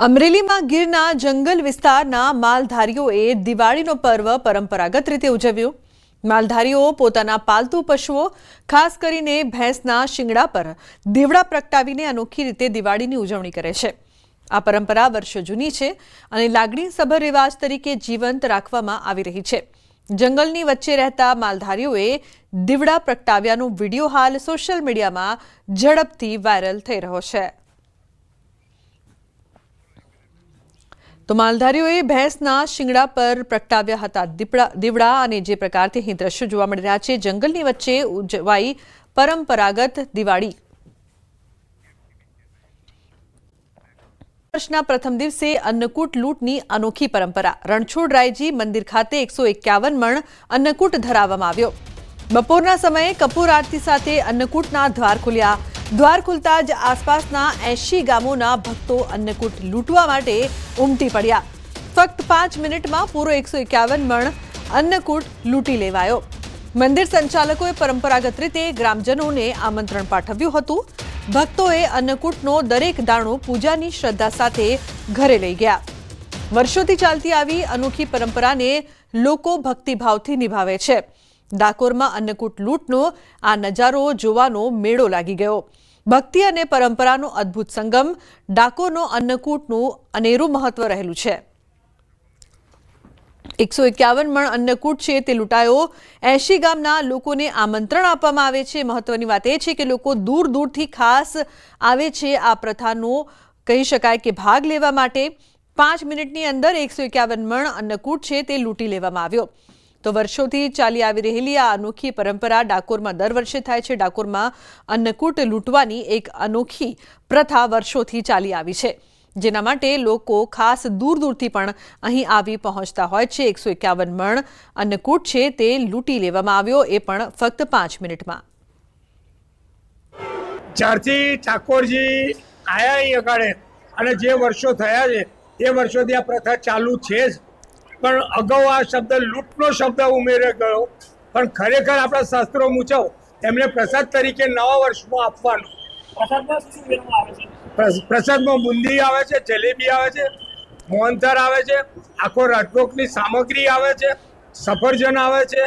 અમરેલીમાં ગીરના જંગલ વિસ્તારના માલધારીઓએ દિવાળીનો પર્વ પરંપરાગત રીતે ઉજવ્યો. માલધારીઓ પોતાના પાલતુ પશુઓ, ખાસ કરીને ભેંસના શિંગડા પર દીવડા પ્રગટાવીને અનોખી રીતે દિવાળીની ઉજવણી કરે છે. આ પરંપરા વર્ષો જૂની છે અને લાગણીસભર રિવાજ તરીકે જીવંત રાખવામાં આવી રહી છે. જંગલની વચ્ચે રહેતા માલધારીઓએ દીવડા પ્રગટાવ્યાનો વીડિયો હાલ સોશિયલ મીડિયામાં ઝડપથી વાયરલ થઈ રહ્યો છે. તો માલધારીઓએ ભેંસના શિંગડા પર પ્રગટાવ્યા હતા. દીવડા અને જે પ્રકારથી અહીં દ્રશ્યો જોવા મળી રહ્યા છે, જંગલની વચ્ચે ઉજવાઈ પરંપરાગત દિવાળી. વર્ષના પ્રથમ દિવસે અન્નકૂટ લૂંટની અનોખી પરંપરા. રણછોડરાયજી મંદિર ખાતે એકસો એકાવન મણ અન્નકૂટ ધરાવવામાં આવ્યો. બપોરના સમયે કપૂર આરતી સાથે અન્નકૂટના દ્વાર ખુલ્યા. દ્વાર ખુલતા જ આસપાસના એંશી ગામોના ભક્તો અન્નકૂટ લૂંટવા માટે ઉમટી પડ્યા. ફક્ત પાંચ મિનિટમાં પૂરો એકસો એકાવન મણ અન્નકૂટ લૂંટી લેવાયો. મંદિર સંચાલકોએ પરંપરાગત રીતે ગ્રામજનોને આમંત્રણ પાઠવ્યું હતું. ભક્તોએ અન્નકૂટનો દરેક દાણો પૂજાની શ્રદ્ધા સાથે ઘરે લઈ ગયા. વર્ષોથી ચાલતી આવી અનોખી પરંપરાને લોકો ભક્તિભાવથી નિભાવે છે. ડાકોરમાં અન્નકૂટ લૂંટનો આ નજારો જોવાનો મેળો લાગી ગયો. ભક્તિ અને પરંપરાનો અદ્ભુત સંગમ ડાકોરનો અન્નકૂટનું અનેરું મહત્વ રહેલું છે. એકસો એકાવન મણ અન્નકૂટ છે તે લૂંટાયો. એંશી ગામના લોકોને આમંત્રણ આપવામાં આવે છે. મહત્વની વાત એ છે કે લોકો દૂર દૂરથી ખાસ આવે છે આ પ્રથાનો કહી શકાય કે ભાગ લેવા માટે. પાંચ મિનિટની અંદર એકસો એકાવન મણ અન્નકૂટ છે તે લૂંટી લેવામાં આવ્યો. તો વર્ષોથી ચાલી આવી રહેલી આ અનોખી પરંપરા ડાકોરમાં દર વર્ષે થાય છે. ડાકોરમાં અન્નકૂટ લૂંટવાની એક અનોખી પ્રથા વર્ષોથી ચાલી આવી છે. જેના માટે લોકો ખાસ દૂર દૂરથી પણ અહીં આવી પહોંચતા હોય છે. એકસો એકાવન મણ અન્નકૂટ છે તે લૂંટી લેવામાં આવ્યો. એ પણ ફક્ત પાંચ મિનિટમાં. જ્યારથી ઠાકોરજી આયા અહીં અગાડે અને જે વર્ષો થયા છે, એ વર્ષોથી આ પ્રથા ચાલુ છે જ. પણ અગાઉ આ શબ્દ લૂંટનો શબ્દ ઉમેરે ગયો. પણ ખરેખર આપણા શાસ્ત્રો મુજબ એમને પ્રસાદ તરીકે નવા વર્ષમાં આપવાનું. પ્રસાદમાં બુંદી આવે છે જલેબી આવે છે મોહનથાળ આવે છે આખો રાજભોગની સામગ્રી આવે છે સફરજન આવે છે